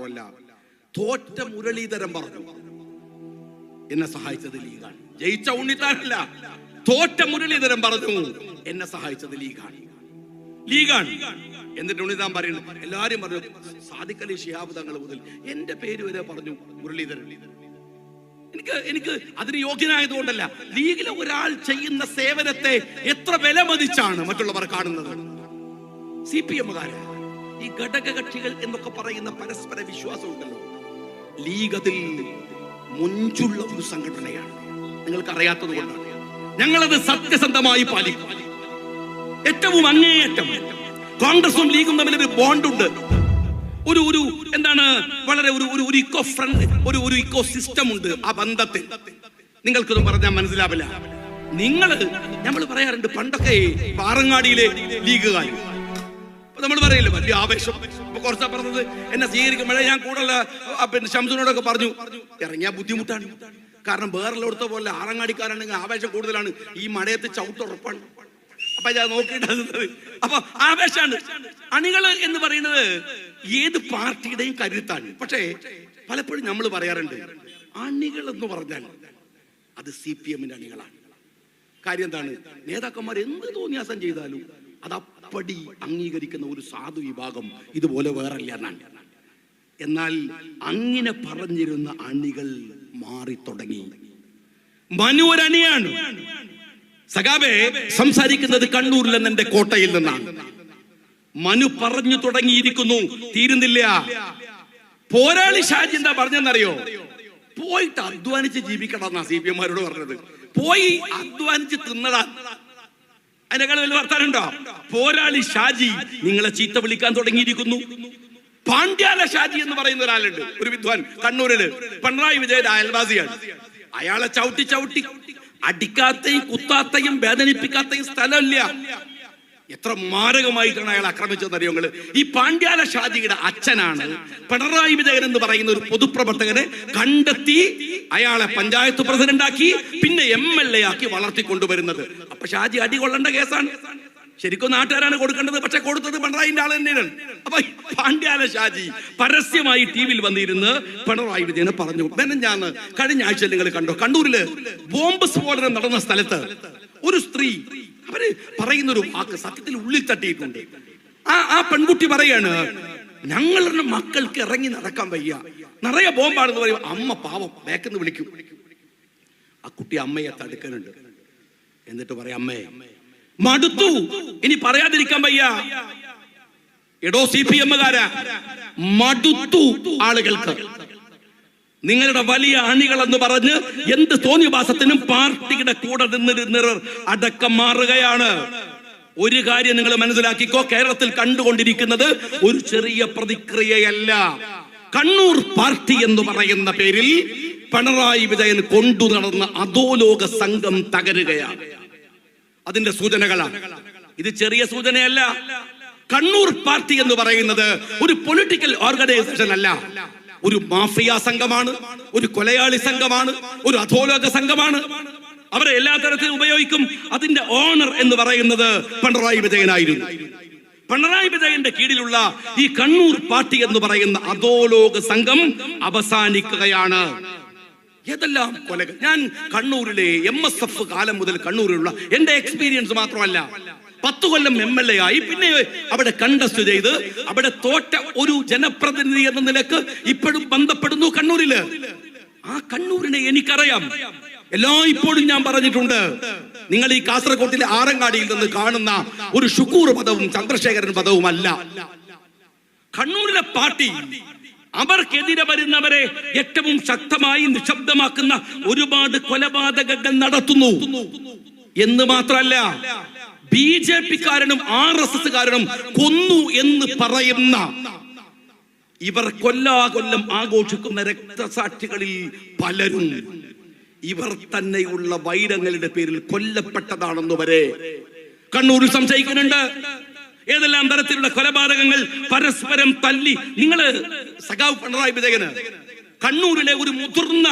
മാത്രമല്ല തോറ്റ മുരളീധരൻ പറഞ്ഞു എന്നെ സഹായിച്ചത് ലീഗാണ്. ജയിച്ച ഉണ്ണിത്താനല്ല തോറ്റ മുരളീധരൻ പറഞ്ഞു എന്നെ സഹായിച്ചത് ലീഗാണ്. ലീഗാണ്. എന്നിട്ട് ഉണ്ണിതാൻ പറയുന്നു എല്ലാരും പറഞ്ഞു അലി ഷിഹാബ് തങ്ങൾ മുതൽ എന്റെ പേര് വരെ പറഞ്ഞു മുരളീധരൻ. എനിക്ക് എനിക്ക് അതിന് യോഗ്യനായതുകൊണ്ടല്ല ലീഗിലെ ഒരാൾ ചെയ്യുന്ന സേവനത്തെ എത്ര വിലമതിച്ചാണ് മറ്റുള്ളവർ കാണുന്നത്. സി പി എമ്മുകാര്. ഈ ഘടകകക്ഷികൾ എന്നൊക്കെ പറയുന്ന പരസ്പര വിശ്വാസമുണ്ടല്ലോ. ലീഗ് അതിൽ മുഞ്ചുള്ള ഒരു സംഘടനയാണ്. നിങ്ങൾക്ക് അറിയാത്തത് കൊണ്ടാണ്. ഞങ്ങളത് സത്യസന്ധമായി പാലിക്കും. ഏറ്റവും അങ്ങേയറ്റം കോൺഗ്രസും ലീഗും തമ്മിൽ ഒരു ബോണ്ടുണ്ട്. ഒരു ഒരു എന്താണ് വളരെ ഒരു ഒരു ഇക്കോ ഫ്രണ്ട് ഒരു ഒരു ഇക്കോ സിസ്റ്റം ഉണ്ട് ആ ബന്ധത്തിൽ. നിങ്ങൾക്കൊന്നും പറഞ്ഞാൽ മനസ്സിലാവില്ല. നിങ്ങൾ നമ്മൾ പറയാറുണ്ട് പണ്ടൊക്കെ പാറങ്ങാടിയിലെ ലീഗുകാർ അപ്പൊ നമ്മൾ പറയില്ല വലിയ ആവേശം. കുറച്ചാ പറഞ്ഞത് എന്നെ സ്വീകരിക്കുമ്പോഴേ ഞാൻ കൂടുതൽ പിന്നെ ശംസുനോടൊക്കെ പറഞ്ഞു ഇറങ്ങിയ ബുദ്ധിമുട്ടാണ്. കാരണം വേറെല്ലോടത്തെ പോലെ ആറങ്ങാടിക്കാരാണെങ്കിൽ ആവേശം കൂടുതലാണ്. ഈ മഴയത്ത് ചവിട്ടുറപ്പാണ് അപ്പൊ ഞാൻ നോക്കിയിട്ടത് അപ്പൊ ആവേശാണ്. അണികൾ എന്ന് പറയുന്നത് ഏത് പാർട്ടിയുടെയും കരുത്താണ്. പക്ഷേ പലപ്പോഴും നമ്മൾ പറയാറുണ്ട് അണികൾ എന്ന് പറഞ്ഞാൽ അത് സി പി എമ്മിന്റെ അണികളാണ്. കാര്യം എന്താണ്? നേതാക്കന്മാർ എന്ത് തോന്നിയാസം ചെയ്താലും അത് അപ്പടി അംഗീകരിക്കുന്ന ഒരു സാധു വിഭാഗം ഇതുപോലെ വേറല്ല എന്നാണ്. എന്നാൽ അങ്ങനെ പറഞ്ഞിരുന്ന അണികൾ മാറി തുടങ്ങി. മനു ഒരു അണിയാണ്. സഖാബെ സംസാരിക്കുന്നത് കണ്ണൂരിൽ നിന്ന് കോട്ടയിൽ നിന്നാണ്. മനു പറഞ്ഞു തുടങ്ങിയിരിക്കുന്നു തീരുന്നില്ല. പോരാളി ഷാജി എന്താ പറഞ്ഞെന്നറിയോ? പോയിട്ട് അധ്വാനിച്ച് ജീവിക്കണം എന്നാ സി പി എമ്മാരോട് പറഞ്ഞത്. പോയി അധ്വാനിച്ച് തിന്നടാ. അതിനേക്കാൾ വലിയ വർത്താനുണ്ടോ? പോരാളി ഷാജി നിങ്ങളെ ചീത്ത വിളിക്കാൻ തുടങ്ങിയിരിക്കുന്നു. പാണ്ഡ്യാല ഷാജി എന്ന് പറയുന്ന ഒരാളുണ്ട് ഒരു വിദ്വാൻ കണ്ണൂരിൽ. പിണറായി വിജയന്റെ അയൽവാസിയാണ്. അയാളെ ചവിട്ടി ചവിട്ടി അടിക്കാത്തയും കുത്താത്തയും വേദനിപ്പിക്കാത്തയും സ്ഥലമില്ല. എത്ര മാരകമായിട്ടാണ് അയാൾ ആക്രമിച്ചതെന്ന് അറിയോ ഈ പാണ്ഡ്യാല ഷാജിയുടെ അച്ഛനാണ് പിണറായി വിജയൻ എന്ന് പറയുന്ന ഒരു പൊതുപ്രവർത്തകനെ കണ്ടെത്തി അയാളെ പഞ്ചായത്ത് പ്രസിഡന്റാക്കി പിന്നെ എം എൽ എ ആക്കി വളർത്തിക്കൊണ്ടുവരുന്നത്. അപ്പൊ ഷാജി അടി കൊള്ളേണ്ട കേസാണ്. ശരിക്കും നാട്ടുകാരാണ് കൊടുക്കേണ്ടത് പക്ഷെ കൊടുത്തത് പിണറായിന്റെ ആൾ തന്നെയാണ്. അപ്പൊ പാണ്ഡ്യാല ഷാജി പരസ്യമായി ടി വിയിൽ വന്നിരുന്ന് പിണറായി വിജയനെ പറഞ്ഞു. ഞാൻ കഴിഞ്ഞ ആഴ്ച നിങ്ങൾ കണ്ടോ? കണ്ണൂരിൽ ബോംബ് സ്ഫോടനം നടന്ന സ്ഥലത്ത് ഒരു സ്ത്രീ അവർ പറയുന്ന ഒരു വാക്ക് സത്യത്തിൽ ഉള്ളിൽ തട്ടിയിട്ടുണ്ട്. ആ ആ പെൺകുട്ടി പറയാണ് ഞങ്ങളുടെ മക്കൾക്ക് ഇറങ്ങി നടക്കാൻ വയ്യ. നിറയെ ബോംബാണെന്ന് പറയും. അമ്മ പാവം ബാക്കെന്ന് വിളിക്കും. ആ കുട്ടി അമ്മയെ തടുക്കാനുണ്ട്. എന്നിട്ട് പറയാം അമ്മേ മടുത്തു. ഇനി പറയാതിരിക്കാൻ വയ്യ. എടോ സി പി എമ്മുകാരാ മടുത്തു ആളുകൾക്ക്. നിങ്ങളുടെ വലിയ അണികൾ എന്ന് പറഞ്ഞ് എന്ത് തോന്നിവാസത്തിനും പാർട്ടിയുടെ കൂടെ നിന്നിരുന്നവർ അടക്കം മാറുകയാണ്. ഒരു കാര്യം നിങ്ങൾ മനസ്സിലാക്കിക്കോ കേരളത്തിൽ കണ്ടുകൊണ്ടിരിക്കുന്നത് ഒരു ചെറിയ പ്രതിക്രിയയല്ല. കണ്ണൂർ പാർട്ടി എന്ന് പറയുന്ന പേരിൽ പിണറായി വിജയൻ കൊണ്ടു നടന്ന അധോലോക സംഘം തകരുകയാണ്. അതിന്റെ സൂചനകളാണ്. ഇത് ചെറിയ സൂചനയല്ല. കണ്ണൂർ പാർട്ടി എന്ന് പറയുന്നത് ഒരു പൊളിറ്റിക്കൽ ഓർഗനൈസേഷൻ അല്ല. ഒരു മാഫിയ സംഘമാണ് ഒരു കൊലയാളി സംഘമാണ് ഒരു അധോലോക സംഘമാണ്. അവരെ എല്ലാ തരത്തിലും ഉപയോഗിക്കും. അതിന്റെ ഓണർ എന്ന് പറയുന്നത് പിണറായി വിജയനായിരുന്നു. പിണറായി വിജയന്റെ കീഴിലുള്ള ഈ കണ്ണൂർ പാർട്ടി എന്ന് പറയുന്ന അധോലോക സംഘം അവസാനിക്കുകയാണ്. ഏതെല്ലാം കൊലകൾ? ഞാൻ കണ്ണൂരിലെ എം എസ് എഫ് കാലം മുതൽ കണ്ണൂരിലുള്ള എന്റെ എക്സ്പീരിയൻസ് മാത്രമല്ല. പത്തു കൊല്ലം എം എൽ എ ആയി. പിന്നെ അവിടെ കണ്ടസ്റ്റ് ചെയ്ത് അവിടെ തോറ്റ ഒരു ജനപ്രതിനിധി എന്ന നിലയ്ക്ക് ഇപ്പോഴും ബന്ധപ്പെടുന്നു കണ്ണൂരിൽ. ആ കണ്ണൂരിനെ എനിക്കറിയാം. എല്ലാ ഇപ്പോഴും ഞാൻ പറഞ്ഞിട്ടുണ്ട്. നിങ്ങൾ ഈ കാസർഗോട്ടിലെ ആറങ്ങാടിയിൽ നിന്ന് കാണുന്ന ഒരു ഷുക്കൂർ പദവും ചന്ദ്രശേഖരൻ പദവും അല്ല കണ്ണൂരിലെ പാർട്ടി അവർക്കെതിരെ വരുന്നവരെ ഏറ്റവും ശക്തമായി നിശബ്ദമാക്കുന്ന ഒരുപാട് കൊലപാതകങ്ങൾ നടത്തുന്നു. എന്ന് മാത്രമല്ല ബി ജെ പിക്കാരനും ആർ എസ് എസ് കാരനും കൊന്നു എന്ന് പറയുന്ന ഇവർ കൊല്ലാ കൊല്ലം ആഘോഷിക്കുന്ന രക്തസാക്ഷികളിൽ പലരും. ഇവർ തന്നെയുള്ള വൈരങ്ങളുടെ പേരിൽ കൊല്ലപ്പെട്ടതാണെന്ന് വരെ കണ്ണൂരിൽ സംശയിക്കുന്നുണ്ട്. ഏതെല്ലാം തരത്തിലുള്ള കൊലപാതകങ്ങൾ പരസ്പരം തല്ലി. നിങ്ങൾ സഖാവ് പിണറായി വിജയന് കണ്ണൂരിലെ ഒരു മുതിർന്ന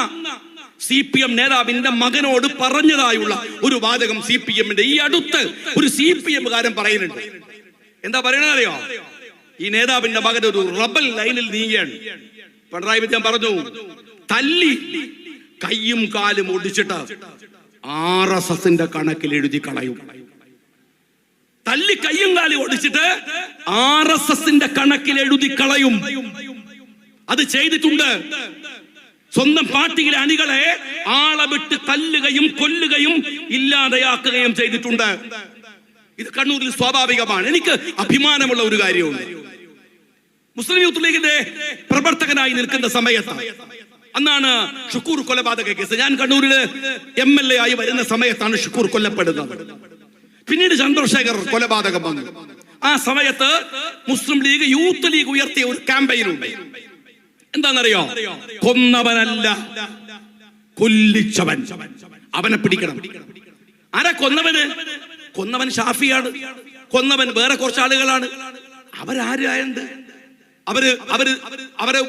സി പി എം നേതാവിന്റെ മകനോട് പറഞ്ഞതായുള്ള ഒരു വാചകം സി പി എമ്മിന്റെ ഈ അടുത്ത് ഒരു സി പി എമ്മുകാരൻ പറയുന്നുണ്ട്. എന്താ പറയണത് അറിയോ? ഈ നേതാവിന്റെ മകൻ ഒരു റബൽ ലൈനിൽ നീങ്ങുകയാണ്. പിണറായി വിജയൻ പറഞ്ഞു തല്ലി കയ്യും കാലും ഒടിച്ചിട്ട് ആർ എസ് എസിന്റെ കണക്കിൽ എഴുതി കളയും. തല്ലി കയ്യും കാലും ഒടിച്ചിട്ട് ആർ എസ് എസിന്റെ കണക്കിൽ എഴുതി കളയും. അത് ചെയ്തിട്ടുണ്ട് സ്വന്തം പാർട്ടിയിലെ അണികളെ ആളെ വിട്ട് തല്ലുകയും കൊല്ലുകയും ഇല്ലാതെയാക്കുകയും ചെയ്തിട്ടുണ്ട്. ഇത് കണ്ണൂരിൽ സ്വാഭാവികമാണ്. എനിക്ക് അഭിമാനമുള്ള ഒരു കാര്യമുണ്ട് മുസ്ലിം യൂത്ത് ലീഗിന്റെ പ്രവർത്തകനായി നിൽക്കുന്ന സമയത്ത് അന്നാണ് ഷുക്കൂർ കൊലപാതക കേസ്. ഞാൻ കണ്ണൂരിൽ എം എൽ എ ആയി വരുന്ന സമയത്താണ് ഷുക്കൂർ കൊല്ലപ്പെടുന്നത്. പിന്നീട് ചന്ദ്രശേഖർ കൊലപാതകം വന്നു. ആ സമയത്ത് മുസ്ലിം ലീഗ് യൂത്ത് ലീഗ് ഉയർത്തിയ ഒരു ക്യാമ്പയിൻ ഉണ്ട് എന്താണെന്നറിയോ? കൊന്നവനല്ല കൊല്ലിച്ചവൻ. അവനെ പിടിക്കണം. ആരാ കൊന്നവന്? കൊന്നവൻ ഷാഫിയാണ്. കൊന്നവൻ വേറെ കുറച്ച് ആളുകളാണ് അവരാരായത് അവർ അവർ അവരെ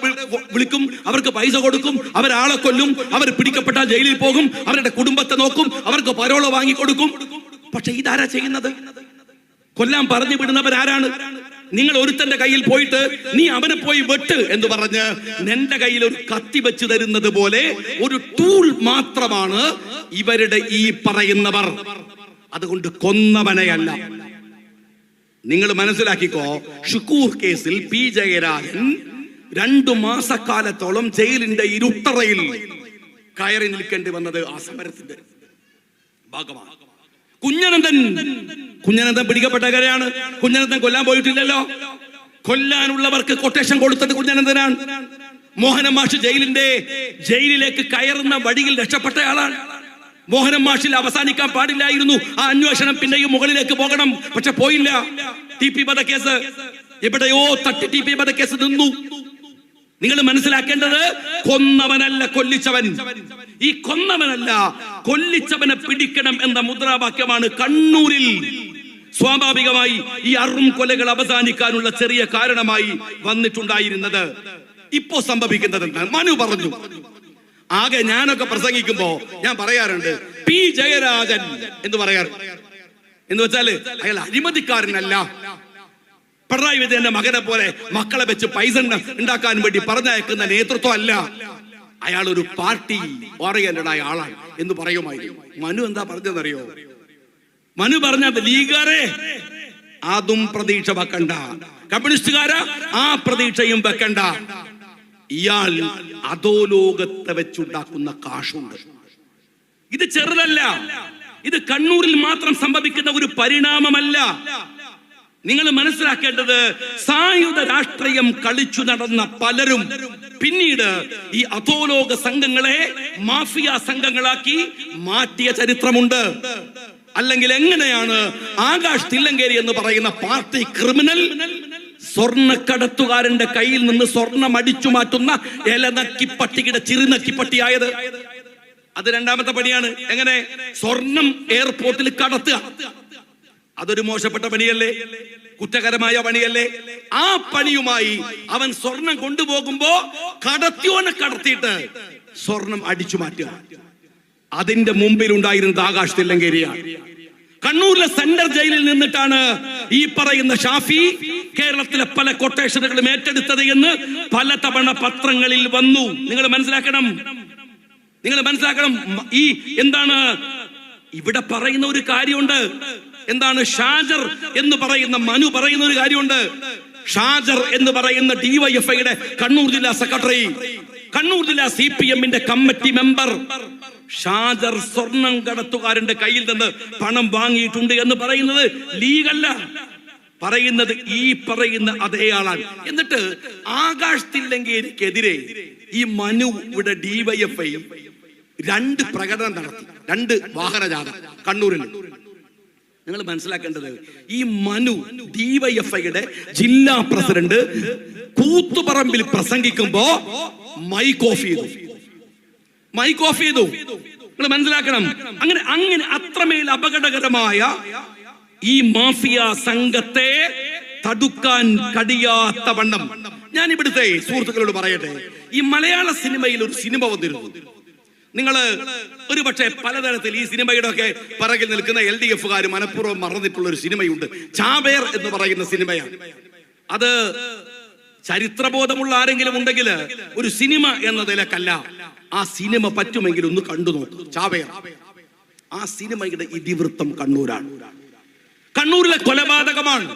വിളിക്കും അവർക്ക് പൈസ കൊടുക്കും അവരാളെ കൊല്ലും അവർ പിടിക്കപ്പെട്ടാൽ ജയിലിൽ പോകും അവരുടെ കുടുംബത്തെ നോക്കും അവർക്ക് പരോള വാങ്ങിക്കൊടുക്കും പക്ഷെ ഇതാരാ ചെയ്യുന്നത്? കൊല്ലാൻ പറഞ്ഞു വിടുന്നവരാരാണ്? നിങ്ങൾ ഒരുത്തന്റെ കയ്യിൽ പോയിട്ട് നീ അവനെ പോയി വെട്ട് എന്ന് പറഞ്ഞ് നിന്റെ കയ്യിൽ ഒരു കത്തി വെച്ച് തരുന്നത് പോലെ ഒരു ടൂൾ മാത്രമാണ് ഇവരുടെ ഈ പറയുന്നവർ. അതുകൊണ്ട് കൊന്നവനെയല്ല നിങ്ങൾ മനസ്സിലാക്കിക്കോ ഷുക്കൂർ കേസിൽ പി ജയരാജൻ രണ്ടു മാസക്കാലത്തോളം ജയിലിന്റെ ഇരുട്ടറയിൽ കയറി നിൽക്കേണ്ടി വന്നത് ആ സമരത്തിന്റെ ഭാഗമാണ്. കുഞ്ഞനന്ദൻ കുഞ്ഞനന്ദൻ പിടിക്കപ്പെട്ട കരയാണ്. കുഞ്ഞനന്ദൻ കൊല്ലാൻ പോയിട്ടില്ലല്ലോ. കൊല്ലാനുള്ളവർക്ക് കൊട്ടേഷൻ കൊടുത്തത് കുഞ്ഞനന്ദനാണ് മോഹനൻ മാഷ് ജയിലിന്റെ ജയിലിലേക്ക് കയറുന്ന വഴിയിൽ രക്ഷപ്പെട്ടയാളാണ് മോഹനൻ മാഷിൽ അവസാനിക്കാൻ പാടില്ലായിരുന്നു. ആ അന്വേഷണം പിന്നെയും മുകളിലേക്ക് പോകണം. പക്ഷെ പോയില്ല. ടി പി വധക്കേസ് എവിടെയോ തട്ടി ടി പി വധക്കേസ് നിന്നു. നിങ്ങൾ മനസ്സിലാക്കേണ്ടത് കൊന്നവനല്ല കൊല്ലിച്ചവൻ. ഈ കൊന്നവനല്ല കൊല്ലിച്ചവനെ പിടിക്കണം എന്ന മുദ്രാവാക്യമാണ് കണ്ണൂരിൽ. സ്വാഭാവികമായി ഈ അറും കൊലകൾ അവസാനിക്കാനുള്ള ചെറിയ കാരണമായി വന്നിട്ടുണ്ടായിരുന്നത്. ഇപ്പോ സംഭവിക്കുന്നത് മനു പറഞ്ഞു. ആകെ ഞാനൊക്കെ പ്രസംഗിക്കുമ്പോ ഞാൻ പറയാറുണ്ട് പി. ജയരാജൻ എന്ന് പറയാറുണ്ട് എന്ന് വെച്ചാൽ അയാൾ അഴിമതിക്കാരനല്ല. പിണറായി വിജയന്റെ മകനെ പോലെ മക്കളെ വെച്ച് പൈസ ഉണ്ടാക്കാൻ വേണ്ടി പറഞ്ഞയക്കുന്ന നേതൃത്വം അല്ല. അയാൾ ഒരു പാർട്ടി ഓറിയന്റഡ് ആയ ആളാണ് എന്ന് പറയുമായിരുന്നു. മനു എന്താ പറഞ്ഞതെന്നറിയോ? മനു പറഞ്ഞത് ലീഗാരെ അതും പ്രതീക്ഷ വെക്കണ്ട. കമ്മ്യൂണിസ്റ്റുകാരാ ആ പ്രതീക്ഷയും വെക്കണ്ട. ഇയാൾ അതോ ലോകത്തെ വെച്ചുണ്ടാക്കുന്ന കാശുണ്ട്. ഇത് ചെറുതല്ല. ഇത് കണ്ണൂരിൽ മാത്രം സംഭവിക്കുന്ന ഒരു പരിണാമമല്ല. നിങ്ങൾ മനസ്സിലാക്കേണ്ടത് സായുധ രാഷ്ട്രീയം കളിച്ചു നടന്ന പലരും പിന്നീട് ഈ അധോലോക സംഘങ്ങളെ മാഫിയ സംഘങ്ങളാക്കി മാറ്റിയ ചരിത്രമുണ്ട്. അല്ലെങ്കിൽ എങ്ങനെയാണ് ആകാശ് തില്ലങ്കേരി എന്ന് പറയുന്ന പാർട്ടി ക്രിമിനൽ സ്വർണക്കടത്തുകാരന്റെ കയ്യിൽ നിന്ന് സ്വർണം അടിച്ചു മാറ്റുന്ന ഇലനക്കിപ്പട്ടിയുടെ ചിറുനക്കിപ്പട്ടിയായത്? അത് രണ്ടാമത്തെ പണിയാണ്. എങ്ങനെ? സ്വർണം എയർപോർട്ടിൽ കടത്തുക. അതൊരു മോശപ്പെട്ട പണിയല്ലേ? കുറ്റകരമായ പണിയല്ലേ? ആ പണിയുമായി അവൻ സ്വർണം കൊണ്ടുപോകുമ്പോ കടത്തിയോനെ കടത്തിയിട്ട് സ്വർണം അടിച്ചു മാറ്റുക. അതിന്റെ മുമ്പിൽ ഉണ്ടായിരുന്നത് ആകാശ് കണ്ണൂരിലെ സെൻട്രൽ ജയിലിൽ നിന്നിട്ടാണ് ഈ പറയുന്ന ഷാഫി കേരളത്തിലെ പല കൊട്ടേഷനുകളും ഏറ്റെടുത്തത് എന്ന് പല തവണ പത്രങ്ങളിൽ വന്നു. നിങ്ങൾ മനസ്സിലാക്കണം. നിങ്ങൾ മനസ്സിലാക്കണം. ഈ എന്താണ്? ഇവിടെ പറയുന്ന ഒരു കാര്യമുണ്ട്. എന്താണ് ഷാജർ എന്ന് പറയുന്ന മനു പറയുന്ന ഒരു കാര്യമുണ്ട്. ഷാജർ എന്ന് പറയുന്ന ഡിവൈഎഫ്ഐയുടെ കണ്ണൂർ ജില്ലാ സെക്രട്ടറി കണ്ണൂർ ജില്ലാ സി പി എമ്മിന്റെ കമ്മിറ്റി മെമ്പർ. ഷാജർ സ്വർണം കടത്തുകാരന്റെ കയ്യിൽ നിന്ന് പണം വാങ്ങിയിട്ടുണ്ട് എന്ന് പറയുന്നത് ലീഗല്ല. പറയുന്നത് ഈ പറയുന്ന അതേ ആളാണ്. എന്നിട്ട് ആകാശ് തില്ലങ്കേരിക്കെതിരെ ഈ മനു ഇവിടെ ഡിവൈഎഫ്ഐ രണ്ട് പ്രകടനം നടത്തി. രണ്ട് വാഹനജാഥ കണ്ണൂരിൽ. നിങ്ങൾ മനസ്സിലാക്കേണ്ടത് ഈ മനു ഡിവൈഎഫ്ഐയുടെ ജില്ലാ പ്രസിഡന്റ് കൂത്തുപറമ്പിൽ പ്രസംഗിക്കുമ്പോ മൈക്ക് ഓഫ് ചെയ്തു. മൈക്ക് ഓഫ് ചെയ്തു. നിങ്ങൾ മനസ്സിലാക്കണം. അങ്ങനെ അങ്ങനെ അത്രമേൽ അപകടകരമായ ഈ മാഫിയ സംഘത്തെ തടുക്കാൻ കഴിയാത്ത വണ്ണം ഞാൻ ഇവിടുത്തെ സുഹൃത്തുക്കളോട് പറയട്ടെ ഈ മലയാള സിനിമയിൽ ഒരു സിനിമ വന്നിരുന്നു. നിങ്ങൾ ഒരു പക്ഷേ പലതരത്തിൽ ഈ സിനിമയുടെ ഒക്കെ പിറകിൽ നിൽക്കുന്ന എൽ ഡി എഫുകാർ മനഃപൂർവം മറന്നിട്ടുള്ള ഒരു സിനിമയുണ്ട്. ചാബേർ എന്ന് പറയുന്ന സിനിമയാണ്. അത് ചരിത്രബോധമുള്ള ആരെങ്കിലും ഉണ്ടെങ്കിൽ ഒരു സിനിമ എന്ന നിലക്കല്ല. ആ സിനിമ പറ്റുമെങ്കിൽ ഒന്ന് കണ്ടു നോക്കൂ. ചാവേർ ആ സിനിമയുടെ ഇതിവൃത്തം കണ്ണൂരാണ്. കണ്ണൂരിലെ കൊലപാതകമാണ്.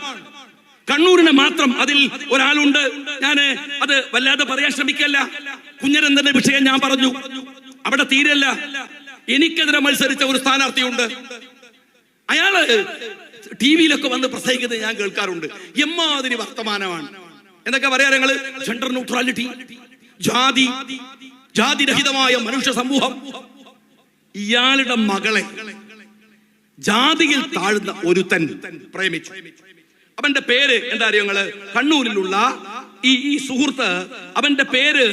കണ്ണൂരിനെ മാത്രം അതിൽ ഒരാളുണ്ട്. ഞാൻ അത് വല്ലാതെ പറയാൻ ശ്രമിക്കല്ല. കുഞ്ഞരന്തന്റെ വിഷയം ഞാൻ പറഞ്ഞു. അവിടെ തീരല്ല. എനിക്കെതിരെ മത്സരിച്ച ഒരു സ്ഥാനാർത്ഥിയുണ്ട്. അയാൾ ടി വിയിലൊക്കെ വന്ന് പ്രസംഗിക്കുന്നത് ഞാൻ കേൾക്കാറുണ്ട്. എമ്മാതിരി വർത്തമാനമാണ്. എന്തൊക്കെ പറയാ ഞങ്ങൾ ജെൻഡർ ന്യൂട്രാലിറ്റി ജാതി ജാതിരഹിതമായ മനുഷ്യ സമൂഹം. ഇയാളുടെ മകളെ ജാതിയിൽ താഴ്ന്ന ഒരു ഒരുത്തൻ പ്രേമിച്ചു. അവന്റെ പേര് എന്താ അറിയോ നിങ്ങൾ? കണ്ണൂരിലുള്ള ഈ ഈ സുഹൃത്ത് അവന്റെ പേര്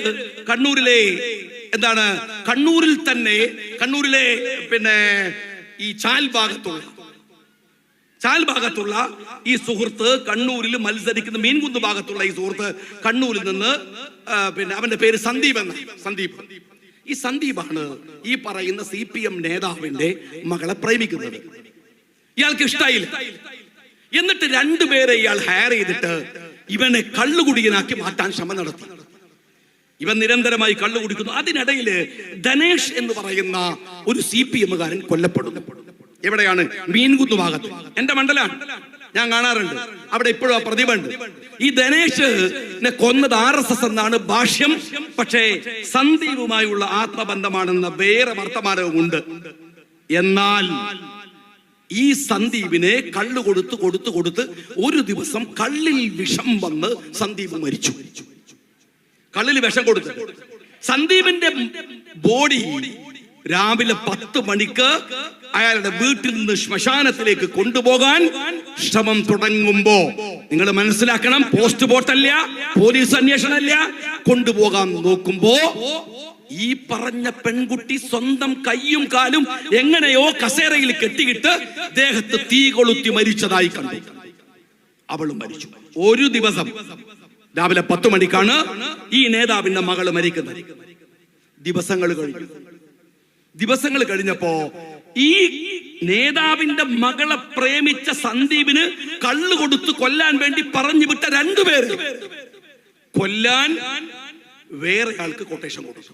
കണ്ണൂരിലെ എന്താണ്? കണ്ണൂരിൽ തന്നെ കണ്ണൂരിലെ പിന്നെ ഈ ചാൽ ഭാഗത്തുള്ള ചാൽ ഭാഗത്തുള്ള ഈ സുഹൃത്ത് കണ്ണൂരിൽ മത്സരിക്കുന്ന മീൻകുന്ന് ഭാഗത്തുള്ള ഈ സുഹൃത്ത് കണ്ണൂരിൽ നിന്ന് പിന്നെ അവന്റെ പേര് സന്ദീപ് എന്ന സന്ദീപ്. ഈ സന്ദീപാണ് ഈ പറയുന്ന സി പി എം നേതാവിന്റെ മകളെ പ്രേമിക്കുന്നത്. ഇയാൾക്ക് ഇഷ്ടായില്ല. എന്നിട്ട് രണ്ടുപേരെ ഇയാൾ ഹയർ ചെയ്തിട്ട് ഇവനെ കള്ളുകുടിയനാക്കി മാറ്റാൻ ശ്രമം നടത്തി. ഇവൻ നിരന്തരമായി കള്ളു കുടിക്കുന്നു. അതിനിടയിൽ ധനേഷ് എന്ന് പറയുന്ന ഒരു സി പി എമ്മുകാരൻ കൊല്ലപ്പെടുന്നു. എവിടെയാണ്? മീൻകുന്നു ഭാഗത്ത് എന്റെ മണ്ഡലാണ്. ഞാൻ കാണാറുണ്ട്. അവിടെ ഇപ്പോഴും ആ പ്രതിഭയുണ്ട് ഈ ധനേഷ് കൊന്നത് ആർ എസ് എസ് എന്നാണ് ഭാഷ്യം. പക്ഷേ സന്ദീപുമായുള്ള ആത്മബന്ധമാണെന്ന വേറെ വർത്തമാനവും ഉണ്ട്. എന്നാൽ ഈ സന്ദീപിനെ കള്ളു കൊടുത്ത് കൊടുത്ത് കൊടുത്ത് ഒരു ദിവസം കള്ളിൽ വിഷം വന്ന് സന്ദീപ് മരിച്ചു. കള്ളിൽ വിഷം കൊടുത്തു സന്ദീപിന്റെ ബോഡി രാവിലെ പത്ത് മണിക്ക് അയാളുടെ വീട്ടിൽ നിന്ന് ശ്മശാനത്തിലേക്ക് കൊണ്ടുപോകാൻ ശ്രമം തുടങ്ങുമ്പോ നിങ്ങൾ മനസ്സിലാക്കണം പോസ്റ്റ് ബോട്ടല്ല പോലീസ് അന്വേഷണമല്ല കൊണ്ടുപോകാൻ നോക്കുമ്പോ ഈ പറഞ്ഞ പെൺകുട്ടി സ്വന്തം കൈയും കാലും എങ്ങനെയോ കസേരയിൽ കെട്ടിയിട്ട് ദേഹത്ത് തീ കൊളുത്തി മരിച്ചതായി കണ്ടു. അവളും മരിച്ചു. ഒരു ദിവസം രാവിലെ പത്ത് മണിക്കാണ് ഈ നേതാവിന്റെ മകൾ മരിക്കുന്നത്. ദിവസങ്ങൾ കഴിഞ്ഞു. ദിവസങ്ങൾ കഴിഞ്ഞപ്പോ ഈ നേതാവിന്റെ മകളെ പ്രേമിച്ച സന്ദീപിന് കള്ളു കൊടുത്ത് കൊല്ലാൻ വേണ്ടി പറഞ്ഞു വിട്ട രണ്ടുപേര് കൊല്ലാൻ വേറെ ആൾക്ക് കൊട്ടേഷൻ കൊടുത്തു.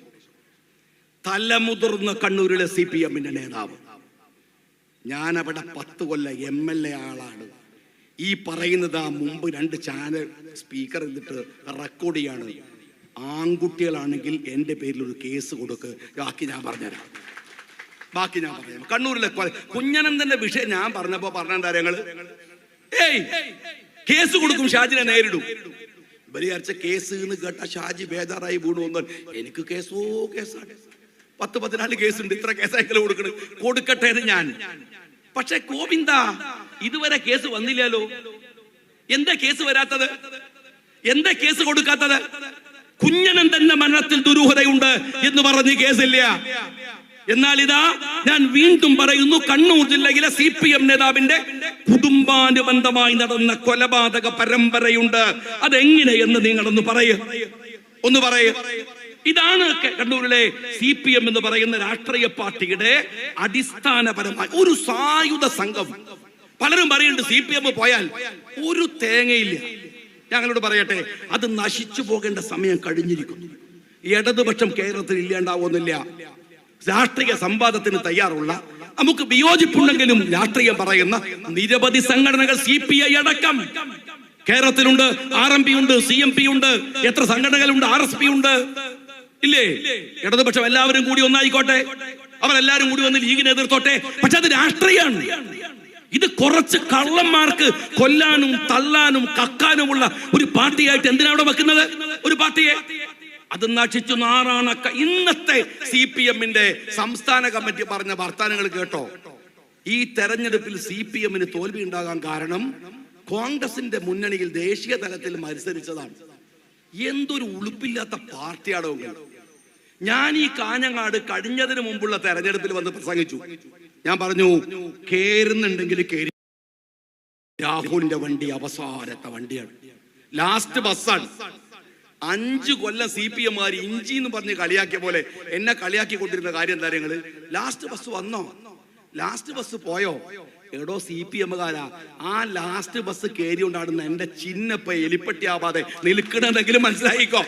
തലമുതിർന്ന കണ്ണൂരിലെ സി പി എമ്മിന്റെ നേതാവ്. ഞാനവിടെ പത്ത് കൊല്ല എം എൽ എ ആളാണ്. ഈ പറയുന്നത് ആ മുമ്പ് രണ്ട് ചാനൽ സ്പീക്കർ എന്നിട്ട് റെക്കോർഡ് ചെയ്യാണ്. ആൺകുട്ടികളാണെങ്കിൽ എന്റെ പേരിൽ ഒരു കേസ് കൊടുക്ക്. ബാക്കി ഞാൻ പറഞ്ഞുതരാം. ബാക്കി ഞാൻ പറയാം കണ്ണൂരിലെ കൊല കുഞ്ഞനന്ദന്റെ വിഷയം ഞാൻ പറഞ്ഞപ്പോ പറഞ്ഞ ഞങ്ങൾ ഏയ്! കേസ് കൊടുക്കും ഷാജിനെ നേരിടും. വിചാരിച്ച കേസ് എന്ന് കേട്ട ഷാജി ബേജാറായി വീണു വന്നാൽ എനിക്ക് കേസോ കേസാണ്. പത്ത് പതിനാല് കേസുണ്ട്. ഇത്ര കേസായെങ്കിലും കൊടുക്കണം. കൊടുക്കട്ടെ ഞാൻ. പക്ഷെ ഗോവിന്ദ ഇതുവരെ കേസ് വന്നില്ലല്ലോ. എന്താ കേസ് വരാത്തത്? എന്താ കേസ് കൊടുക്കാത്തത്? കുഞ്ഞനന്ദന്റെ മരണത്തിൽ ദുരൂഹതയുണ്ട് എന്ന് പറഞ്ഞ് കേസില്ല. എന്നാൽ ഇതാ ഞാൻ വീണ്ടും പറയുന്നു കണ്ണൂർ ജില്ലയിലെ സി പി എം നേതാവിന്റെ കുടുംബാനുബന്ധമായി നടന്ന കൊലപാതക പരമ്പരയുണ്ട്. അതെങ്ങനെയെന്ന് നിങ്ങളൊന്ന് പറയൂ. ഒന്ന് പറയൂ. ഇതാണ് കണ്ണൂരിലെ സി പി എം എന്ന് പറയുന്ന രാഷ്ട്രീയ പാർട്ടിയുടെ അടിസ്ഥാനപരമായി ഒരു സായുധ സംഘം. പലരും പറയുന്നുണ്ട് സി പി എം പോയാൽ ഒരു തേങ്ങയില്ല. ഞങ്ങളോട് പറയട്ടെ അത് നശിച്ചു പോകേണ്ട സമയം കഴിഞ്ഞിരിക്കുന്നു. ഇടതുപക്ഷം കേരളത്തിൽ ഇല്ലാണ്ടാവുന്നില്ല. രാഷ്ട്രീയ സംവാദത്തിന് തയ്യാറുള്ള നമുക്ക് വിയോജിപ്പുണ്ടെങ്കിലും രാഷ്ട്രീയം പറയുന്ന നിരവധി സംഘടനകൾ സി പി ഐ അടക്കം. കേരളത്തിലുണ്ട് ആർ എം പി ഉണ്ട് സി എം പി ഉണ്ട് എത്ര സംഘടനകളുണ്ട് ആർ എസ് പി ഉണ്ട്. ഇല്ലേ? ഇടതുപക്ഷം എല്ലാവരും കൂടി ഒന്നായിക്കോട്ടെ. അവരെല്ലാരും കൂടി വന്ന് ലീഗിനെ എതിർത്തോട്ടെ. പക്ഷെ അത് രാഷ്ട്രീയമാണ് ഇത് കുറച്ച് കള്ളന്മാർക്ക് കൊല്ലാനും തള്ളാനും കക്കാനുമുള്ള ഒരു പാർട്ടിയായിട്ട് എന്തിനാ അവിടെ വെക്കുന്നത്? ഒരു പാർട്ടിയെ? അത് നശിച്ചു നാറാണക്ക. ഇന്നത്തെ സി പി എമ്മിന്റെ സംസ്ഥാന കമ്മിറ്റി പറഞ്ഞ വർത്താനങ്ങൾ കേട്ടോ. ഈ തെരഞ്ഞെടുപ്പിൽ സി പി എമ്മിന് തോൽവി ഉണ്ടാകാൻ കാരണം കോൺഗ്രസിന്റെ മുന്നണിയിൽ ദേശീയ തലത്തിൽ മത്സരിച്ചതാണ്. എന്തൊരു ഉളുപ്പില്ലാത്ത പാർട്ടിയാണോ ഞാൻ ഈ കാഞ്ഞങ്ങാട് കഴിഞ്ഞതിന് മുമ്പുള്ള തെരഞ്ഞെടുപ്പിൽ വന്ന് പ്രസംഗിച്ചു. ഞാൻ പറഞ്ഞു കേറുന്നുണ്ടെങ്കിൽ കേറി. രാഹുലിന്റെ വണ്ടി അവസാനത്തെ വണ്ടിയാണ്. ലാസ്റ്റ് ബസ്സാണ്. അഞ്ചു കൊല്ലം സി പി എമാർ ഇഞ്ചി എന്ന് പറഞ്ഞ് കളിയാക്കിയ പോലെ എന്നെ കളിയാക്കി കൊണ്ടിരുന്ന കാര്യം എന്താ നിങ്ങൾ? ലാസ്റ്റ് ബസ് വന്നോ? ലാസ്റ്റ് ബസ് പോയോ? എടോ സി പി എമ്മുകാരാ ആ ലാസ്റ്റ് ബസ് കയറി കൊണ്ടാടുന്ന എന്റെ ചിന്നപ്പ എലിപ്പട്ടി ആവാതെ നിൽക്കണമെന്നെങ്കിലും മനസ്സിലായിക്കോ?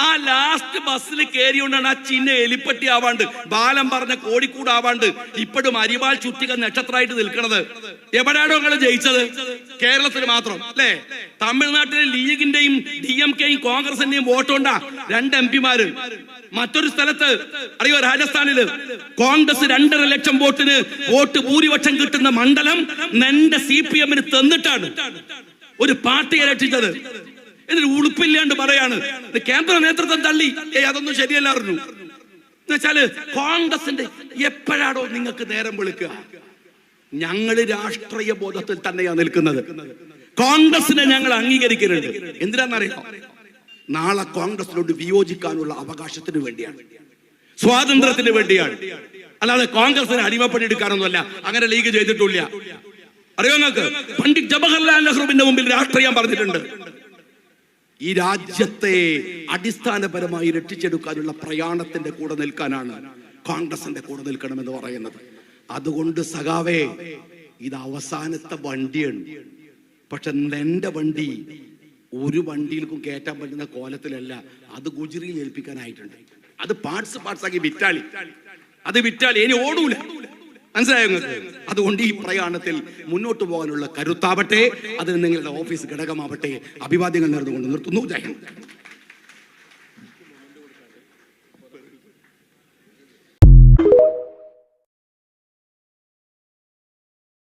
ആ ലാസ്റ്റ് ബസ്സിൽ കയറിയോണ്ടാണ് ആ ചിഹ്ന എലിപ്പട്ടി ആവാണ്ട് ബാലം പറഞ്ഞ കോഴിക്കൂട് ആവാണ്ട് ഇപ്പോഴും അരിവാൾ ചുറ്റിക നക്ഷത്രമായിട്ട് നിൽക്കണത്. എവിടെയാണോ നിങ്ങൾ ജയിച്ചത്? കേരളത്തിൽ മാത്രം അല്ലേ? തമിഴ്നാട്ടിലെ ലീഗിന്റെയും ഡി എം കെയും കോൺഗ്രസിന്റെയും വോട്ടുണ്ടാ രണ്ട് എം പിമാര്. മറ്റൊരു സ്ഥലത്ത് അറിയോ രാജസ്ഥാനിൽ? കോൺഗ്രസ് രണ്ടര ലക്ഷം വോട്ടിന് വോട്ട് ഭൂരിപക്ഷം കിട്ടുന്ന മണ്ഡലം നെന്റെ സി പി എമ്മിന് തന്നിട്ടാണ് ഒരു പാർട്ടിയെ രക്ഷിച്ചത്. എന്നിട്ട് ഉളുപ്പില്ലാണ്ട് പറയാണ്. കേന്ദ്ര നേതൃത്വം തള്ളി. ഏ അതൊന്നും ശരിയല്ലായിരുന്നു എന്നുവെച്ചാൽ കോൺഗ്രസിന്റെ എപ്പോഴാണോ നിങ്ങൾക്ക് നേരം വിളിക്കുക. ഞങ്ങൾ രാഷ്ട്രീയ ബോധത്തിൽ തന്നെയാണ് നിൽക്കുന്നത്. കോൺഗ്രസിനെ ഞങ്ങൾ അംഗീകരിക്കരുത്. എന്തിനാണെന്നറിയാം നാളെ കോൺഗ്രസിനോട് വിയോജിക്കാനുള്ള അവകാശത്തിന് വേണ്ടിയാണ്. സ്വാതന്ത്ര്യത്തിന് വേണ്ടിയാണ്. അല്ലാതെ കോൺഗ്രസിനെ അടിമപ്പണിയെടുക്കാനൊന്നുമല്ല അങ്ങനെ ലീഗ് ചെയ്തിട്ടില്ല അറിയോ നിങ്ങൾക്ക്? പണ്ഡിറ്റ് ജവഹർലാൽ നെഹ്റുവിന്റെ മുമ്പിൽ രാഷ്ട്രീയം പറഞ്ഞിട്ടുണ്ട്. ഈ രാജ്യത്തെ അടിസ്ഥാനപരമായി രക്ഷിച്ചെടുക്കാനുള്ള പ്രയാണത്തിന്റെ കൂടെ നിൽക്കാനാണ് കോൺഗ്രസിന്റെ കൂടെ നിൽക്കണമെന്ന് പറയുന്നത്. അതുകൊണ്ട് സഖാവേ ഇത് അവസാനത്തെ വണ്ടിയാണ്. പക്ഷെ എന്റെ വണ്ടി ഒരു വണ്ടിയിലേക്കും കയറ്റാൻ പറ്റുന്ന കോലത്തിലല്ല അത് ഗുജറിയിൽ ഏൽപ്പിക്കാനായിട്ടുണ്ട്. അത് പാർട്സ് പാർട്സ് ആക്കി വിറ്റാളി. അത് വിറ്റാളി ഇനി ഓടൂല. മനസ്സിലായോ അതുകൊണ്ട് ഈ പ്രയാണത്തിൽ മുന്നോട്ട് പോകാനുള്ള കരുത്താവട്ടെ. അതിന് നിങ്ങളുടെ ഓഫീസ് ഘടകമാവട്ടെ. അഭിവാദ്യങ്ങൾ നേർന്നുകൊണ്ട് നിർത്തുന്നു. ജയ